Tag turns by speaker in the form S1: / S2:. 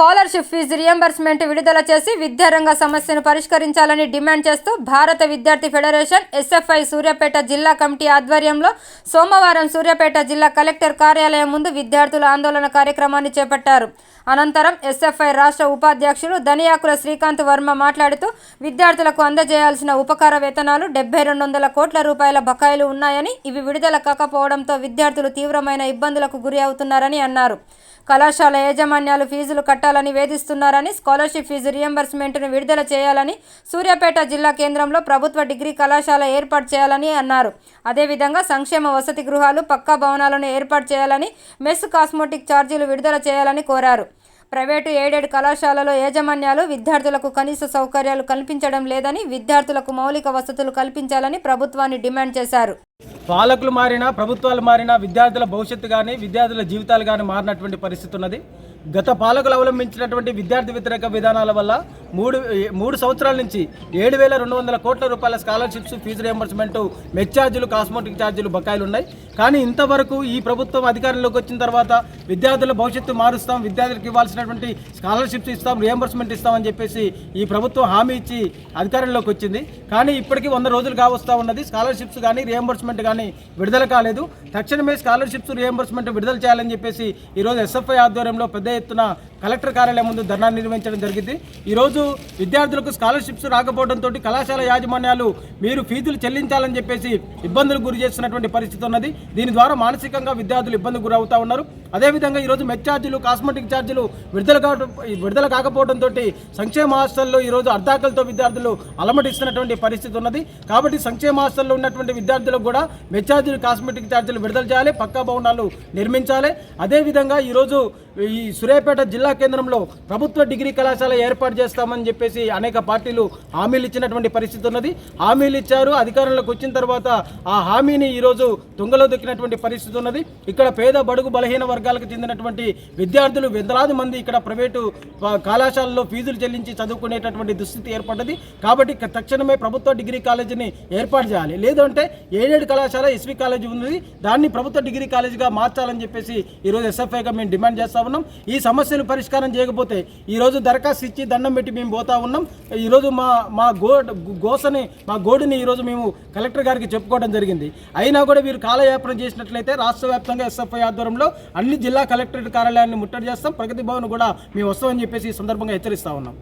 S1: Scholarship fee reimbursement విడుదల చేసి విద్యారంగ సమస్యను పరిష్కరించాలని డిమాండ్ చేస్తూ భారత విద్యార్థి ఫెడరేషన్ ఎస్ఎఫ్ఐ సూర్యాపేట జిల్లా కమిటీ ఆధ్వర్యంలో సోమవారం సూర్యాపేట జిల్లా కలెక్టర్ కార్యాలయం ముందు విద్యార్థుల ఆందోళన కార్యక్రమాన్ని చేపట్టారు. అనంతరం ఎస్ఎఫ్ఐ రాష్ట్ర ఉపాధ్యక్షులు ధనియాకుల శ్రీకాంత్ వర్మ మాట్లాడుతూ విద్యార్థులకు అందజేయాల్సిన ఉపకార వేతనాలు డెబ్బై రెండు వందల కోట్ల రూపాయల బకాయిలు ఉన్నాయని ఇవి విడుదల కాకపోవడంతో విద్యార్థులు తీవ్రమైన ఇబ్బందులకు గురి అవుతున్నారని అన్నారు. కళాశాల యాజమాన్యాలు ఫీజులు చేయాలని వేధిస్తున్నారని స్కాలర్షిప్ ఫీజు రియంబర్స్మెంట్ను విడుదల చేయాలని సూర్యాపేట జిల్లా కేంద్రంలో ప్రభుత్వ డిగ్రీ కళాశాల ఏర్పాటు చేయాలని అన్నారు. అదేవిధంగా సంక్షేమ వసతి గృహాలు పక్కా భవనాలను ఏర్పాటు చేయాలని మెస్ కాస్మోటిక్ ఛార్జీలు విడుదల చేయాలని కోరారు. ప్రైవేటు ఎయిడెడ్ కళాశాలలో యాజమాన్యాలు విద్యార్థులకు కనీస సౌకర్యాలు కల్పించడం లేదని విద్యార్థులకు మౌలిక వసతులు కల్పించాలని ప్రభుత్వాన్ని డిమాండ్ చేశారు.
S2: పాలకులు మారినా ప్రభుత్వాలు మారినా విద్యార్థుల భవిష్యత్తు కానీ విద్యార్థుల జీవితాలు కానీ మారినటువంటి పరిస్థితి ఉన్నది. గత పాలకులు అవలంబించినటువంటి విద్యార్థి వ్యతిరేక విధానాల వల్ల మూడు మూడు సంవత్సరాల నుంచి ఏడు వేల రెండు వందల కోట్ల రూపాయల స్కాలర్షిప్స్ ఫీజు రియంబర్స్మెంట్ మెచ్ ఛార్జీలు కాస్మోటిక్ ఛార్జీలు బకాయిలు ఉన్నాయి. కానీ ఇంతవరకు ఈ ప్రభుత్వం అధికారంలోకి వచ్చిన తర్వాత విద్యార్థుల భవిష్యత్తు మారుస్తాం విద్యార్థులకు ఇవ్వాల్సినటువంటి స్కాలర్షిప్స్ ఇస్తాం రియంబర్స్మెంట్ ఇస్తామని చెప్పేసి ఈ ప్రభుత్వం హామీ ఇచ్చి అధికారంలోకి వచ్చింది. కానీ ఇప్పటికీ వంద రోజులు కావస్తా ఉన్నది. స్కాలర్షిప్స్ కానీ రియంబర్స్మెంట్ కానీ విడుదల కాలేదు. తక్షణమే స్కాలర్షిప్స్ రియంబర్స్మెంట్ విడుదల చేయాలని చెప్పేసి ఈరోజు ఎస్ఎఫ్ఐ ఆధ్వర్యంలో పెద్ద ఎత్తున కలెక్టర్ కార్యాలయం ముందు ధర్నా నిర్వహించడం జరిగింది. ఈరోజు విద్యార్థులకు స్కాలర్షిప్స్ రాకపోవడంతో కళాశాల యాజమాన్యాలు మీరు ఫీజులు చెల్లించాలని చెప్పేసి ఇబ్బందులు గురి చేస్తున్నటువంటి పరిస్థితి ఉన్నది. దీని ద్వారా మానసికంగా విద్యార్థులు ఇబ్బందికి గురవుతా ఉన్నారు. అదేవిధంగా ఈరోజు మెట్ ఛార్జీలు కాస్మెటిక్ ఛార్జీలు విడుదల కావడం విడుదల కాకపోవడంతో సంక్షేమ హాస్టల్లో ఈరోజు అర్ధాకలతో విద్యార్థులు అలమటిస్తున్నటువంటి పరిస్థితి ఉన్నది. కాబట్టి సంక్షేమ హాస్టల్లో ఉన్నటువంటి విద్యార్థులకు కూడా కూడా మెచ్చార్జీలు కాస్మెటిక్ ఛార్జీలు విడుదల చేయాలి పక్కా భవనాలు నిర్మించాలి. అదేవిధంగా ఈరోజు ఈ సూర్యాపేట జిల్లా కేంద్రంలో ప్రభుత్వ డిగ్రీ కళాశాల ఏర్పాటు చేస్తామని చెప్పేసి అనేక పార్టీలు హామీలు ఇచ్చినటువంటి పరిస్థితి ఉన్నది. హామీలు ఇచ్చారు అధికారంలోకి వచ్చిన తర్వాత ఆ హామీని ఈరోజు తుంగలో దొక్కినటువంటి పరిస్థితి ఉన్నది. ఇక్కడ పేద బడుగు బలహీన వర్గాలకు చెందినటువంటి విద్యార్థులు వందలాది మంది ఇక్కడ ప్రైవేటు కళాశాలలో ఫీజులు చెల్లించి చదువుకునేటటువంటి దుస్థితి ఏర్పడ్డది. కాబట్టి తక్షణమే ప్రభుత్వ డిగ్రీ కాలేజీని ఏర్పాటు చేయాలి. లేదంటే ఏడేడు కళాశాల ఎస్వి కాలేజీ ఉన్నది. దాన్ని ప్రభుత్వ డిగ్రీ కాలేజీగా మార్చాలని చెప్పేసి ఈరోజు ఎస్ఎఫ్ఐగా మేము డిమాండ్ చేస్తాం. ఉన్నాం ఈ సమస్యను పరిష్కారం చేయకపోతే ఈరోజు దరఖాస్తు ఇచ్చి దండం పెట్టి మేము పోతా ఉన్నాం. ఈరోజు మా మా గో గోసని మా గోడుని ఈరోజు మేము కలెక్టర్ గారికి చెప్పుకోవడం జరిగింది. అయినా కూడా వీరు కాలయాపన చేసినట్లయితే రాష్ట్ర వ్యాప్తంగా ఎస్ఎఫ్ఐ ఆధ్వర్యంలో అన్ని జిల్లా కలెక్టరేట్ కార్యాలయాన్ని ముట్టడి చేస్తాం. ప్రగతి భవన్ కూడా మేము వస్తామని చెప్పేసి ఈ సందర్భంగా హెచ్చరిస్తా ఉన్నాం.